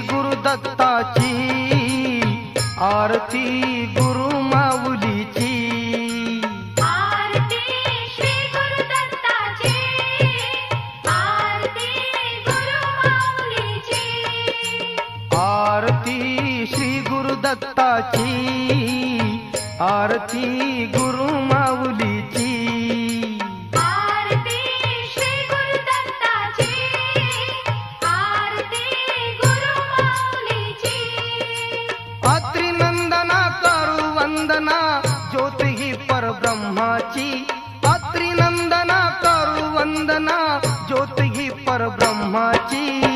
गुरुदत्ताची आरती गुरु माऊलीची. आरती श्री गुरुदत्ताची आरती गुरु माऊलीची. आरती श्री गुरुदत्ताची आरती गुरु माऊलीची अत्रिनंदना करू वंदना ज्योती ही परब्रह्माची। अत्रिनंदना करू वंदना ज्योती ही परब्रह्माची।